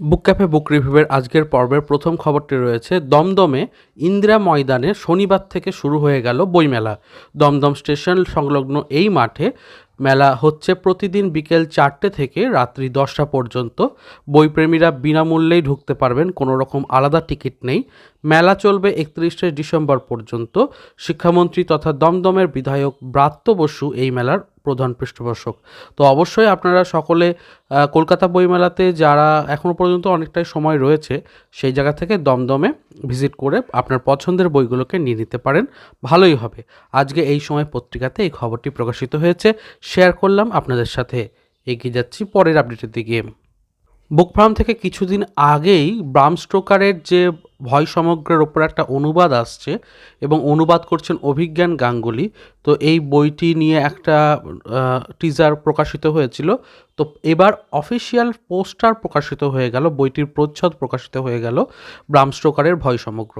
বুক cafe, বুক রিভিউয়ের আজকের পর্বের প্রথম খবরটি রয়েছে। দমদমে ইন্দিরা ময়দানে শনিবার থেকে শুরু হয়ে গেল বইমেলা। দমদম স্টেশন সংলগ্ন এই মাঠে মেলা হচ্ছে প্রতিদিন বিকেল চারটে থেকে রাত্রি দশটা পর্যন্ত। বইপ্রেমীরা বিনামূল্যেই ঢুকতে পারবেন, কোনো রকম আলাদা টিকিট নেই। মেলা চলবে একত্রিশে ডিসেম্বর পর্যন্ত। শিক্ষামন্ত্রী তথা দমদমের বিধায়ক ব্রাত্য বসু এই মেলার প্রধান পৃষ্ঠপোষক। তো অবশ্যই আপনারা সকলে কলকাতা বইমেলাতে যারা এখনও পর্যন্ত অনেকটাই সময় রয়েছে, সেই জায়গা থেকে দমদমে ভিজিট করে আপনার পছন্দের বইগুলোকে নিয়ে নিতে পারেন। ভালোই হবে। আজকে এই সময় পত্রিকাতে এই খবরটি প্রকাশিত হয়েছে। শেয়ার করলাম আপনাদের সাথে। এগিয়ে যাচ্ছি পরের আপডেটের দিকে। বুক ফার্ম থেকে কিছুদিন আগেই ব্রাম স্টোকারের যে ভয় সমগ্রের ওপর একটা অনুবাদ আসছে এবং অনুবাদ করছেন অভিজ্ঞান গাঙ্গুলি, তো এই বইটি নিয়ে একটা টিজার প্রকাশিত হয়েছিল। তো এবার অফিসিয়াল পোস্টার প্রকাশিত হয়ে গেল, বইটির প্রচ্ছদ প্রকাশিত হয়ে গেল ব্রাম স্টোকারের ভয় সমগ্র।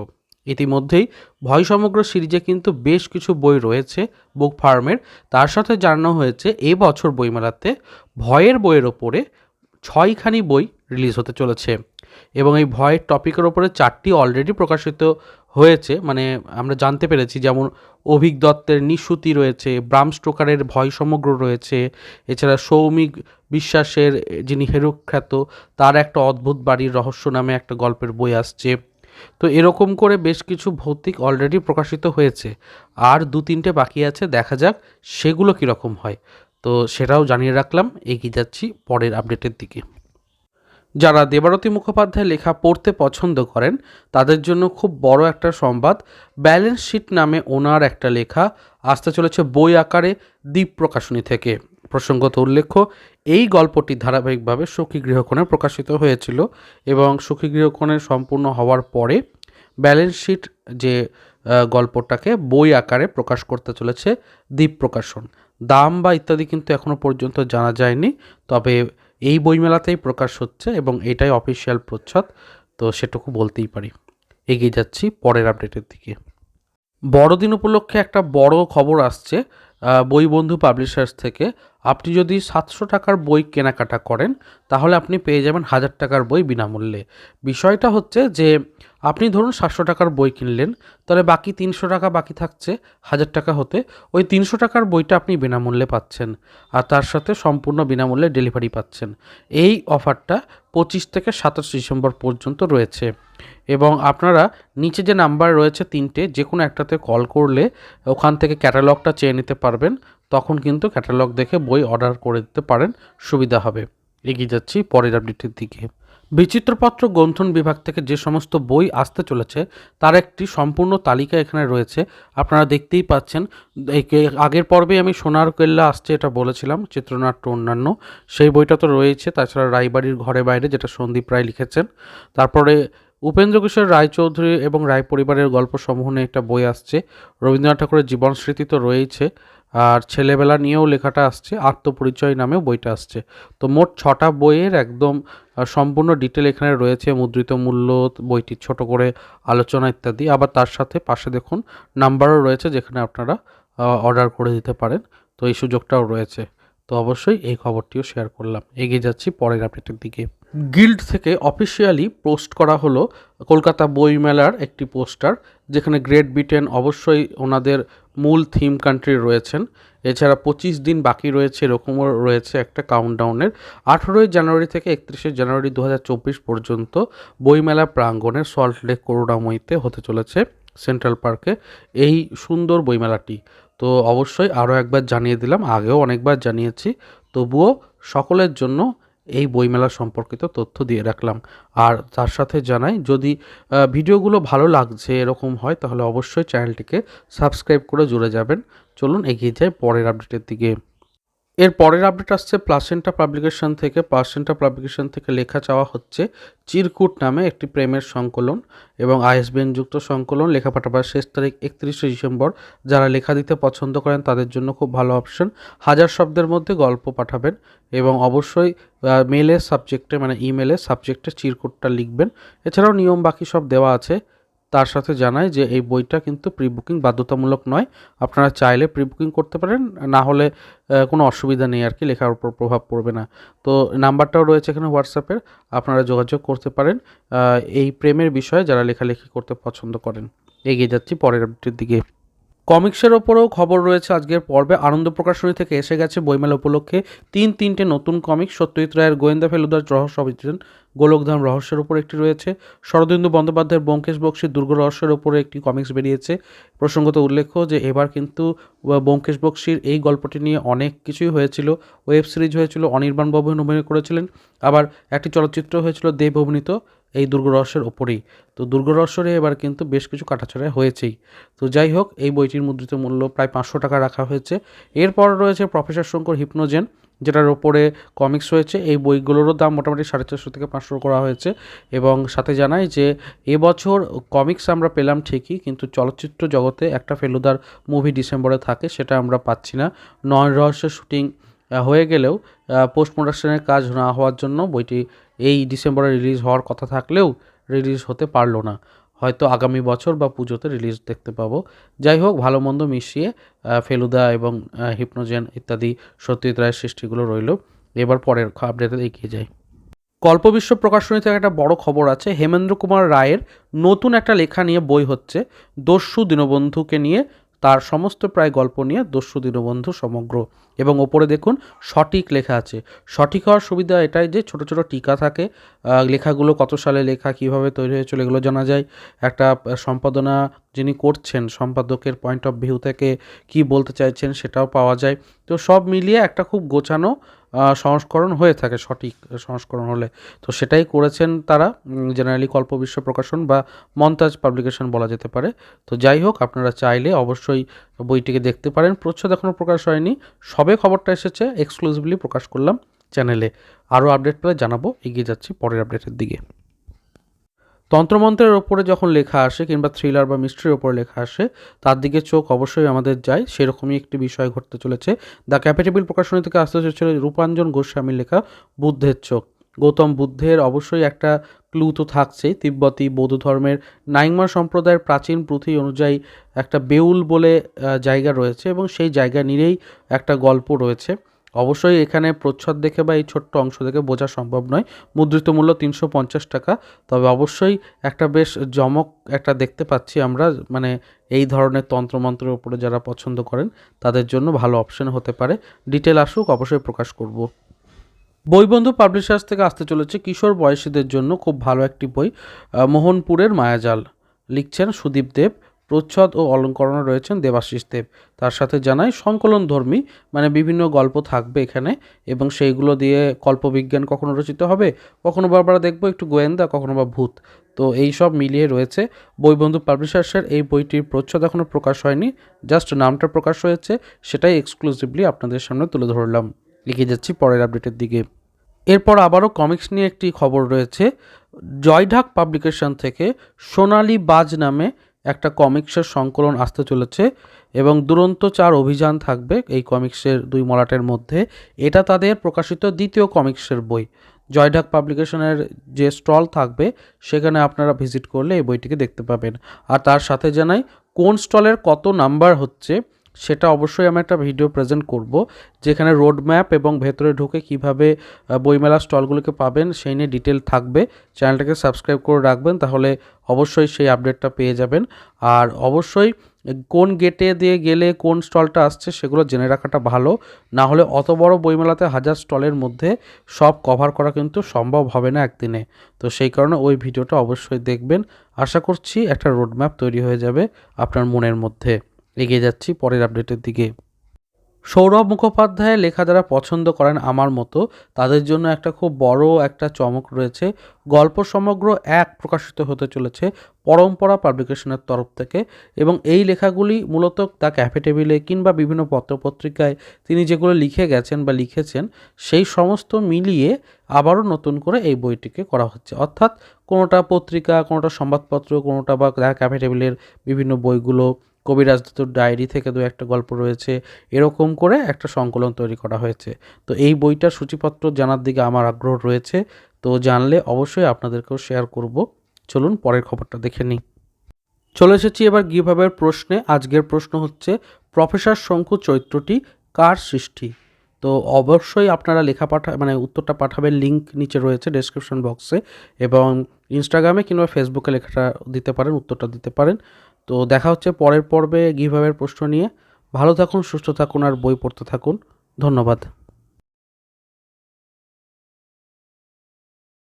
ইতিমধ্যেই ভয় সমগ্র সিরিজে কিন্তু বেশ কিছু বই রয়েছে বুক ফার্মের। তার সাথে জানানো হয়েছে, এ বছর বইমেলাতে ভয়ের বইয়ের ওপরে ছয়খানি বই রিলিজ হতে চলেছে এবং এই ভয়ের টপিকের ওপরে চারটি অলরেডি প্রকাশিত হয়েছে। মানে আমরা জানতে পেরেছি, যেমন অভিক দত্তের নিশুতি রয়েছে, ব্রাম স্টোকারের ভয় সমগ্র রয়েছে, এছাড়া সৌমিক বিশ্বাসের যিনি হেরুখ্যাত, তার একটা অদ্ভুত বাড়ির রহস্য নামে একটা গল্পের বই আসছে। তো এরকম করে বেশ কিছু ভৌতিক অলরেডি প্রকাশিত হয়েছে। আর দু তিনটে বাকি আছে, দেখা যাক সেগুলো কীরকম হয়। তো সেটাও জানিয়ে রাখলাম, এগিয়ে যাচ্ছি পরের আপডেটের দিকে। যারা দেবারতী মুখোপাধ্যায় লেখা পড়তে পছন্দ করেন, তাদের জন্য খুব বড় একটা সংবাদ ব্যালেন্স শিট নামে ওনার একটা লেখা, আসতে চলেছে বই আকারে দ্বীপ প্রকাশনী থেকে। প্রসঙ্গত উল্লেখ্য, এই গল্পটি ধারাবাহিকভাবে সখী গৃহকোণে প্রকাশিত হয়েছিল এবং সখী গৃহকোণে সম্পূর্ণ হওয়ার পরে ব্যালেন্স শিট যে গল্পটাকে বই আকারে প্রকাশ করতে চলেছে দ্বীপ প্রকাশন। দাম বা ইত্যাদি কিন্তু এখনও পর্যন্ত জানা যায়নি, তবে এই বইমেলাতেই প্রকাশ হচ্ছে এবং এটাই অফিসিয়াল প্রচ্ছদ, তো সেটুকু বলতেই পারি। এগিয়ে যাচ্ছি পরের আপডেটের দিকে। বড়দিন উপলক্ষে একটা বড় খবর আসছে বই বন্ধু পাবলিশার্স থেকে। আপনি যদি সাতশো টাকার বই কেনাকাটা করেন, তাহলে আপনি পেয়ে যাবেন হাজার টাকার বই বিনামূল্যে। বিষয়টা হচ্ছে যে আপনি ধরুন সাতশো টাকার বই কিনলেন, তাহলে বাকি তিনশো টাকা বাকি থাকছে হাজার টাকা হতে, ওই তিনশো টাকার বইটা আপনি বিনামূল্যে পাচ্ছেন আর তার সাথে সম্পূর্ণ বিনামূল্যে ডেলিভারি পাচ্ছেন। এই অফারটা পঁচিশ থেকে সাতাশ ডিসেম্বর পর্যন্ত রয়েছে এবং আপনারা নিচে যে নাম্বার রয়েছে তিনটে, যে কোনো একটাতে কল করলে ওখান থেকে ক্যাটালগটা চেয়ে নিতে পারবেন, তখন কিন্তু ক্যাটালগ দেখে বই অর্ডার করে দিতে পারেন, সুবিধা হবে। এগিয়ে যাচ্ছি পরের আপডেটের দিকে। বিচিত্রপত্র গ্রন্থন বিভাগ থেকে যে সমস্ত বই আসতে চলেছে, তার একটি সম্পূর্ণ তালিকা এখানে রয়েছে। আপনারা দেখতেই পাচ্ছেন আগের পর্বে আমি সোনার কেল্লা আসছে এটা বলেছিলাম, চিত্রনাট্য অন্যান্য। সেই বইটা তো রয়েছে, তাছাড়া রায়বাড়ির ঘরে বাইরে যেটা সন্দীপ রায় লিখেছেন। তারপরে উপেন্দ্র কিশোর রায়চৌধুরী এবং রায় পরিবারের গল্প সমূহ নিয়ে একটা বই আসছে। রবীন্দ্রনাথ ঠাকুরের জীবন স্মৃতি তো রয়েছে। আর ছেলেবেলা নিয়েও লেখাটা আসছে, আত্মপরিচয় নামেও বইটা আসছে। তো মোট ছটা বইয়ের একদম সম্পূর্ণ ডিটেল এখানে রয়েছে, মুদ্রিত মূল্য, বইটি ছোট করে, আলোচনা ইত্যাদি। আবার তার সাথে পাশে দেখুন, নাম্বারও রয়েছে যেখানে আপনারা অর্ডার করে দিতে পারেন। তো এই সুযোগটাও রয়েছে। তো অবশ্যই এই খবরটিও শেয়ার করলাম। এগিয়ে যাচ্ছি পরের আপডেটের দিকে। গিল্ড থেকে অফিসিয়ালি পোস্ট করা হলো কলকাতা বইমেলার একটি পোস্টার, যেখানে গ্রেট ব্রিটেন অবশ্যই ওনাদের মূল থিম কান্ট্রি রয়েছেন। এছাড়া পঁচিশ দিন বাকি রয়েছে, এরকমও রয়েছে একটা কাউন্টডাউনের আঠেরোই জানুয়ারি থেকে একত্রিশে জানুয়ারি দু হাজার চব্বিশ পর্যন্ত বইমেলা প্রাঙ্গণের সল্ট লেক করুণাময়ীতে হতে চলেছে সেন্ট্রাল পার্কে এই সুন্দর বইমেলাটি তো অবশ্যই আরও একবার জানিয়ে দিলাম, আগেও অনেকবার জানিয়েছি। তবুও সকলের জন্য এই বইমেলা সম্পর্কিত তথ্য দিয়ে রাখলাম। আর তার সাথে জানাই, যদি ভিডিওগুলো ভালো লাগছে, এরকম হয়, তাহলে অবশ্যই চ্যানেলটিকে সাবস্ক্রাইব করে জুড়ে যাবেন। চলুন এগিয়ে যাই পরের আপডেটের দিকে। এর পরের আপডেট আসছে প্লাসেন্টা পাবলিকেশন থেকে প্লাসেন্টা পাবলিকেশন থেকে লেখা চাওয়া হচ্ছে চিরকুট নামে একটি প্রেমের সংকলন এবং আইএসবিএন যুক্ত সংকলন। লেখা পাঠাবার শেষ তারিখ একত্রিশে ডিসেম্বর। যারা লেখা দিতে পছন্দ করেন, তাদের জন্য খুব ভালো অপশন হাজার শব্দের মধ্যে গল্প পাঠাবেন এবং অবশ্যই মেলের সাবজেক্টে মানে ইমেলের সাবজেক্টে চিরকুটটা লিখবেন। এছাড়াও নিয়ম বাকি সব দেওয়া আছে। তার সাথে জানাই যে এই বইটা কিন্তু প্রি বুকিং বাধ্যতামূলক নয়। আপনারা চাইলে প্রি বুকিং করতে পারেন, না হলে কোনো অসুবিধা নেই আর কি, লেখার উপর প্রভাব পড়বে না। তো নাম্বারটাও রয়েছে এখানে হোয়াটসঅ্যাপের আপনারা যোগাযোগ করতে পারেন। এই প্রেমের বিষয়ে যারা লেখালেখি করতে পছন্দ করেন। এগিয়ে যাচ্ছি পরের আপডেটের দিকে। কমিক্সের ওপরেও খবর রয়েছে আজকের পর্বে। আনন্দ প্রকাশনী থেকে এসে গেছে বইমেলা উপলক্ষে তিন তিনটে নতুন কমিক্স। সত্যজিৎ রায়ের গোয়েন্দা ফেলুদার রহস্য অভিযান গোলকধাম রহস্যের উপর একটি রয়েছে। শরদিন্দু বন্দ্যোপাধ্যায়ের ব্যোমকেশ বক্সির দুর্গ রহস্যের ওপরে একটি কমিক্স বেরিয়েছে। প্রসঙ্গত উল্লেখ্য যে, এবার কিন্তু ব্যোমকেশ বক্সির এই গল্পটি নিয়ে অনেক কিছুই হয়েছিল। ওয়েব সিরিজ হয়েছিল, অনির্বাণ বাবু অভিনয় করেছিলেন। আবার একটি চলচ্চিত্র হয়েছিল দেব অভিনীত এই দুর্গ রহস্যের ওপরেই। তো দুর্গ রহস্যরে এবার কিন্তু বেশ কিছু কাটাছড়া হয়েছেই। তো যাই হোক, এই বইটির মুদ্রিত মূল্য প্রায় পাঁচশো টাকা রাখা হয়েছে। এরপর রয়েছে প্রফেসর শঙ্কর হিপনোজেন, যেটার ওপরে কমিক্স হয়েছে এই বইগুলোরও দাম মোটামুটি সাড়ে চারশো থেকে পাঁচশো করা হয়েছে এবং সাথে জানাই যে, এবছর কমিক্স আমরা পেলাম ঠিকই, কিন্তু চলচ্চিত্র জগতে একটা ফেলুদার মুভি ডিসেম্বরে থাকে, সেটা আমরা পাচ্ছি না। নয় রহস্যের শুটিং হয়ে গেলেও পোস্ট প্রোডাকশনের কাজ না হওয়ার জন্য বইটি এই ডিসেম্বরে রিলিজ হওয়ার কথা থাকলেও রিলিজ হতে পারল না। হয়তো আগামী বছর বা পুজোতে রিলিজ দেখতে পাবো। যাই হোক, ভালো মন্দ মিশিয়ে ফেলুদা এবং হিপনোজেন ইত্যাদি সত্যজিৎ রায়ের সৃষ্টিগুলো রইল। এবার পরের আপডেটে এগিয়ে যাই। কল্পবিশ্ব প্রকাশনী থেকে একটা বড় খবর আছে। হেমেন্দ্র কুমার রায়ের নতুন একটা লেখা নিয়ে বই হচ্ছে। দস্যু দীনবন্ধুকে নিয়ে তার সমস্ত প্রায় গল্প নিয়ে দস্যু দীনবন্ধু সমগ্র। এবং ওপরে দেখুন সঠিক লেখা আছে। সঠিক হওয়ার সুবিধা এটাই যে ছোট ছোট টিকা থাকে লেখাগুলো কত সালে লেখা, কীভাবে তৈরি হয়েছিল, এগুলো জানা যায়। একটা সম্পাদনা যিনি করছেন সম্পাদকের পয়েন্ট অফ ভিউ থেকে কি বলতে চাইছেন সেটাও পাওয়া যায়। তো সব মিলিয়ে একটা খুব গোছানো সংস্করণ হয়ে থাকে সঠিক সংস্করণ হলে। তো সেটাই করেছেন তারা জেনারেলি কল্পবিশ্ব প্রকাশন বা মন্তাজ পাবলিকেশন বলা যেতে পারে। তো যাই হোক, আপনারা চাইলে অবশ্যই বইটিকে দেখতে পারেন। প্রচ্ছদ এখনও প্রকাশ হয়নি। সবে খবরটা এসেছে এক্সক্লুসিভলি প্রকাশ করলাম চ্যানেলে। আরও আপডেট পেলে জানাব। এগিয়ে যাচ্ছি পরের আপডেটের দিকে। তন্ত্রমন্ত্রের ওপরে যখন লেখা আসে কিংবা থ্রিলার বা মিস্ট্রির ওপরে লেখা আসে, তার দিকে চোখ অবশ্যই আমাদের যায়। সেরকমই একটি বিষয় ঘটতে চলেছে। দ্য ক্যাপিটেবিল প্রকাশনী থেকে আসতে চলেছিল রূপাঞ্জন গোস্বামীর লেখা বুদ্ধের চোখ। গৌতম বুদ্ধের অবশ্যই একটা ক্লু তো থাকছেই। তিব্বতী বৌদ্ধ ধর্মের নাইংমা সম্প্রদায়ের প্রাচীন পুঁথি অনুযায়ী একটা বেউল বলে জায়গা রয়েছে এবং সেই জায়গা নিয়েই একটা গল্প রয়েছে। অবশ্যই এখানে প্রচ্ছদ দেখে বা এই ছোট্ট অংশ দেখে বোঝা সম্ভব নয়। মুদ্রিত মূল্য তিনশো পঞ্চাশ টাকা। তবে অবশ্যই একটা বেশ জমক একটা দেখতে পাচ্ছি আমরা। মানে এই ধরনের তন্ত্রমন্ত্রের উপরে যারা পছন্দ করেন, তাদের জন্য ভালো অপশন হতে পারে। ডিটেল আসুক, অবশ্যই প্রকাশ করব। বইবন্ধু পাবলিশার্স থেকে আসতে চলেছে কিশোর বয়সীদের জন্য খুব ভালো একটি বই মোহনপুরের মায়াজাল। লিখছেন সুদীপ দেব। প্রচ্ছদ ও অলঙ্করণে রয়েছেন দেবাশিস দেব। তার সাথে জানাই, সংকলন ধর্মী মানে বিভিন্ন গল্প থাকবে এখানে, এবং সেইগুলো দিয়ে কল্পবিজ্ঞান কখনো রচিত হবে, কখনো বা দেখব একটু গোয়েন্দা, কখনো বা ভূত। তো এই সব মিলিয়ে রয়েছে বইবন্ধু পাবলিশার্সের এই বইটির প্রচ্ছদ এখনও প্রকাশ হয়নি, জাস্ট নামটা প্রকাশ হয়েছে, সেটাই এক্সক্লুসিভলি আপনাদের সামনে তুলে ধরলাম। লিখে যাচ্ছি পরের আপডেটের দিকে। এরপর আবারও কমিক্স নিয়ে একটি খবর রয়েছে, জয়ঢাক পাবলিকেশন থেকে সোনালি বাজ নামে একটা কমিক্সের সংকলন আসতে চলেছে এবং দুরন্ত চার অভিযান থাকবে এই কমিক্সের দুই মলাটের মধ্যে। এটা তাদের প্রকাশিত দ্বিতীয় কমিক্সের বই। জয়ঢাক পাবলিকেশনের যে স্টল থাকবে, সেখানে আপনারা ভিজিট করলে এই বইটিকে দেখতে পাবেন। আর তার সাথে জানাই, কোন স্টলের কত নাম্বার হচ্ছে সেটা অবশ্যই আমি একটা ভিডিও প্রেজেন্ট করব, যেখানে রোড ম্যাপ এবং ভেতরে ঢুকে কীভাবে বইমেলা স্টলগুলোকে পাবেন সেই নিয়ে ডিটেল থাকবে। চ্যানেলটাকে সাবস্ক্রাইব করে রাখবেন, তাহলে অবশ্যই সেই আপডেটটা পেয়ে যাবেন। আর অবশ্যই কোন গেটে দিয়ে গেলে কোন স্টলটা আসছে সেগুলো জেনে রাখাটা ভালো। না হলে অত বড় বইমেলাতে হাজার স্টলের মধ্যে সব কভার করা কিন্তু সম্ভব হবে না একদিনে। তো সেই কারণে ওই ভিডিওটা অবশ্যই দেখবেন। আশা করছি একটা রোড ম্যাপ তৈরি হয়ে যাবে আপনার মনের মধ্যে। এগিয়ে যাচ্ছি পরের আপডেটের দিকে। সৌরভ মুখোপাধ্যায়ের লেখা যারা পছন্দ করেন আমার মতো, তাদের জন্য একটা খুব বড় একটা চমক রয়েছে। গল্প সমগ্র এক প্রকাশিত হতে চলেছে পরম্পরা পাবলিকেশনের তরফ থেকে এবং এই লেখাগুলি মূলত দ্য ক্যাফে টেবিলে কিংবা বিভিন্ন পত্রপত্রিকায় তিনি যেগুলো লিখে গেছেন বা লিখেছেন, সেই সমস্ত মিলিয়ে আবারও নতুন করে এই বইটিকে করা হচ্ছে। অর্থাৎ কোনোটা পত্রিকা, কোনোটা সংবাদপত্র, কোনোটা বা ক্যাফে টেবিলের বিভিন্ন বইগুলো কবিরাজ দত্তর ডায়েরি থেকে দু একটা গল্প রয়েছে। এরকম করে একটা সংকলন তৈরি করা হয়েছে। তো এই বইটার সূচিপত্র জানার দিকে আমার আগ্রহ রয়েছে। তো জানলে অবশ্যই আপনাদেরকেও শেয়ার করব। চলুন পরের খবরটা দেখে নিই। চলে এসেছি এবার গিভাবের প্রশ্নে। আজকের প্রশ্ন হচ্ছে, প্রফেসর শঙ্কু চৈত্রটি কার সৃষ্টি? তো অবশ্যই আপনারা লেখা পাঠা মানে উত্তরটা পাঠাবেন লিঙ্ক নিচে রয়েছে ডেসক্রিপশন বক্সে এবং ইনস্টাগ্রামে কিংবা ফেসবুকে লেখাটা দিতে পারেন, উত্তরটা দিতে পারেন। তো দেখা হচ্ছে পরের পর্বে গিভাবের প্রশ্ন নিয়ে। ভালো থাকুন, সুস্থ থাকুন আর বই পড়তে থাকুন। ধন্যবাদ।